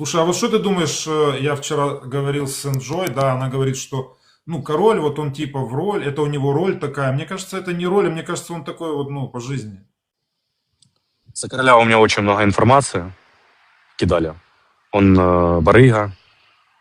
Слушай, а вот что ты думаешь, э, я вчера говорил с Энджой, да, она говорит, что, ну, король, вот он типа в роль, это у него роль такая. Мне кажется, это не роль, а мне кажется, он такой вот, ну, по жизни. За короля у меня очень много информации кидали. Он э, барыга,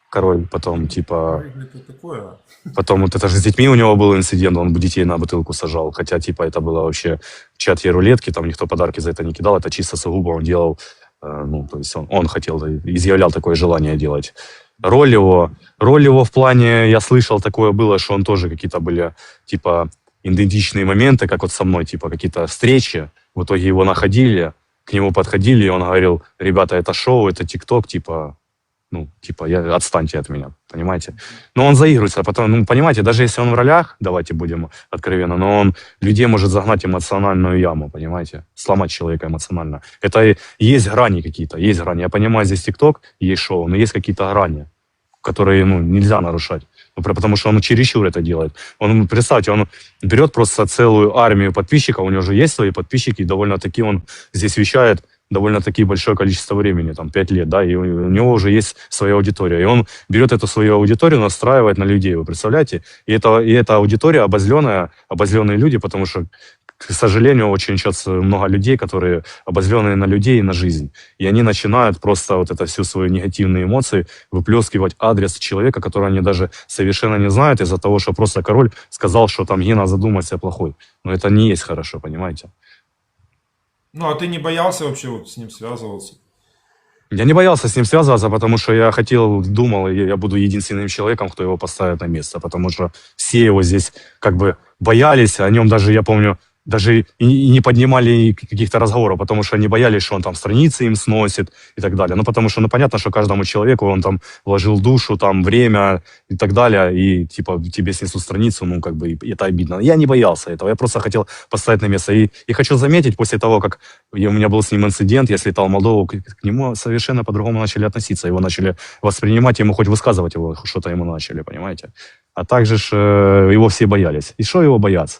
король, потом типа, Это такое. потом вот это же с детьми у него был инцидент, он детей на бутылку сажал, хотя типа это было вообще чат рулетки, там никто подарки за это не кидал, это чисто сугубо он делал, ну, то есть он, он хотел, изъявлял такое желание делать. Роль его, роль его в плане, я слышал, такое было, что он тоже какие-то были, типа, идентичные моменты, как вот со мной, типа, какие-то встречи, в итоге его находили, к нему подходили, и он говорил, ребята, это шоу, это тикток, типа, ну, типа, я, отстаньте от меня, понимаете? Но он заигрывается, потом, ну, понимаете, даже если он в ролях, давайте будем откровенно, но он людей может загнать эмоциональную яму, понимаете? Сломать человека эмоционально. Это есть грани какие-то, есть грани. Я понимаю, здесь ТикТок, есть шоу, но есть какие-то грани, которые, ну, нельзя нарушать. Ну, потому что он чересчур это делает. Он, представьте, он берет просто целую армию подписчиков, у него же есть свои подписчики, довольно-таки он здесь вещает довольно-таки большое количество времени, там, 5 лет, да, и у него уже есть своя аудитория. И он берет эту свою аудиторию, настраивает на людей, вы представляете? И, это, и эта аудитория обозленная, обозленные люди, потому что, к сожалению, очень сейчас много людей, которые обозленные на людей и на жизнь. И они начинают просто вот это всю свою негативные эмоции выплескивать адрес человека, которого они даже совершенно не знают из-за того, что просто король сказал, что там Гена задумайся плохой. Но это не есть хорошо, понимаете? Ну, а ты не боялся вообще вот с ним связываться? Я не боялся с ним связываться, потому что я хотел, думал, я буду единственным человеком, кто его поставит на место, потому что все его здесь как бы боялись, о нем даже, я помню, даже и, не поднимали каких-то разговоров, потому что они боялись, что он там страницы им сносит и так далее. Ну, потому что, ну, понятно, что каждому человеку он там вложил душу, там, время и так далее, и, типа, тебе снесут страницу, ну, как бы, это обидно. Я не боялся этого, я просто хотел поставить на место. И, и хочу заметить, после того, как у меня был с ним инцидент, я слетал в Молдову, к, к нему совершенно по-другому начали относиться, его начали воспринимать, ему хоть высказывать его, что-то ему начали, понимаете? А также ж, э, его все боялись. И что его бояться?